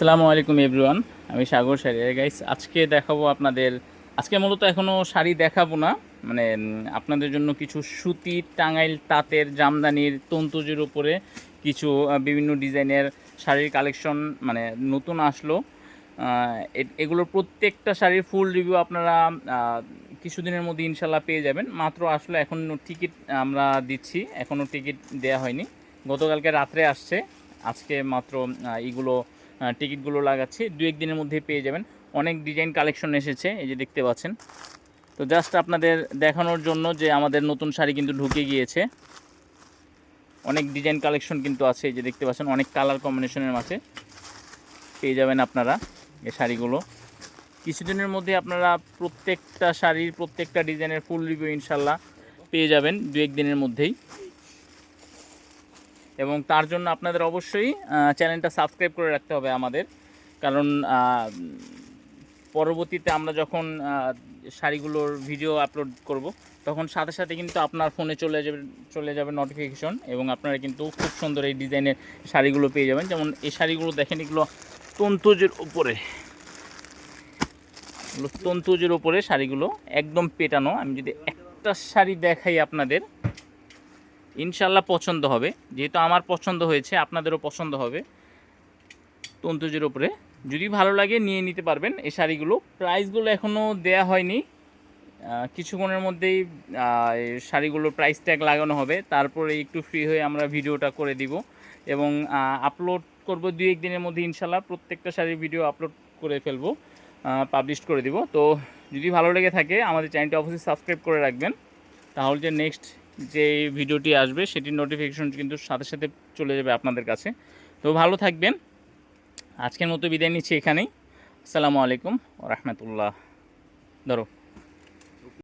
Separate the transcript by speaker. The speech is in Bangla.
Speaker 1: আসসালামু আলাইকুম এভরিওয়ান, আমি সাগর শাড়ি গাইস আজকে দেখাবো আপনাদের, আজকে মূলত এখনও শাড়ি দেখাবো না মানে আপনাদের জন্য কিছু সুতি, টাঙ্গাইল তাঁতের, জামদানির, তন্তুজের উপরে কিছু বিভিন্ন ডিজাইনের শাড়ির কালেকশন মানে নতুন আসলো। এগুলোর প্রত্যেকটা শাড়ির ফুল রিভিউ আপনারা কিছুদিনের মধ্যে ইনশাল্লাহ পেয়ে যাবেন। মাত্র আসলে, এখন টিকিট আমরা দিচ্ছি এখনও টিকিট দেওয়া হয়নি। গতকালকে রাত্রে আসছে, আজকে মাত্র এইগুলো টিকিটগুলো লাগাচ্ছি। দু এক দিনের মধ্যে পেয়ে যাবেন। অনেক ডিজাইন কালেকশন এসেছে, এই যে দেখতে পাচ্ছেন। তো জাস্ট আপনাদের দেখানোর জন্য যে আমাদের নতুন শাড়ি কিন্তু ঢুকে গিয়েছে। অনেক ডিজাইন কালেকশন কিন্তু আছে, এই যে দেখতে পাচ্ছেন, অনেক কালার কম্বিনেশনের মাঝে। পেয়ে যাবেন আপনারা এই শাড়িগুলো। কিছুদিনের মধ্যে আপনারা প্রত্যেকটা শাড়ির, প্রত্যেকটা ডিজাইনের ফুল রিভিউ ইনশাল্লাহ পেয়ে যাবেন, দু এক দিনের মধ্যেই। এবং তার জন্য আপনাদের অবশ্যই চ্যানেলটা সাবস্ক্রাইব করে রাখতে হবে আমাদের। কারণ পরবর্তীতে আমরা যখন শাড়িগুলোর ভিডিও আপলোড করব, তখন সাথে সাথে কিন্তু আপনার ফোনে চলে যাবে চলে যাবে নোটিফিকেশন এবং আপনারা কিন্তু খুব সুন্দর এই ডিজাইনের শাড়িগুলো পেয়ে যাবেন। যেমন এই শাড়িগুলো দেখেন, এগুলো তন্তুজের উপরে। তন্তুজের উপরে শাড়িগুলো একদম পেটানো। আমি যদি একটা শাড়ি দেখাই আপনাদের ইনশাল্লাহ পছন্দ হবে। যেহেতু আমার পছন্দ হয়েছে, আপনাদেরও পছন্দ হবে। তন্তুজের ওপরে যদি ভালো লাগে, নিয়ে নিতে পারবেন। এই শাড়িগুলো, প্রাইসগুলো এখনও দেয়া হয়নি। কিছুক্ষণের মধ্যেই শাড়িগুলোর প্রাইস ট্যাগ লাগানো হবে। তারপরে একটু ফ্রি হয়ে আমরা ভিডিওটা করে দিব। এবং আপলোড করব দুই এক দিনের মধ্যে ইনশাল্লাহ প্রত্যেকটা শাড়ির ভিডিও আপলোড করে ফেলব পাবলিশ করে দিব। তো, যদি ভালো লেগে থাকে, আমাদের চ্যানেলটি অবশ্যই সাবস্ক্রাইব করে রাখবেন। তাহলে যে নেক্সট যে ভিডিওটি আসবে, সেটির নোটিফিকেশন কিন্তু সাথে সাথে চলে যাবে আপনাদের কাছে। তো ভালো থাকবেন। আজকের মতো বিদায় নিচ্ছি এখানেই। আসসালামু আলাইকুম রহমতুল্লাহ। ধরো।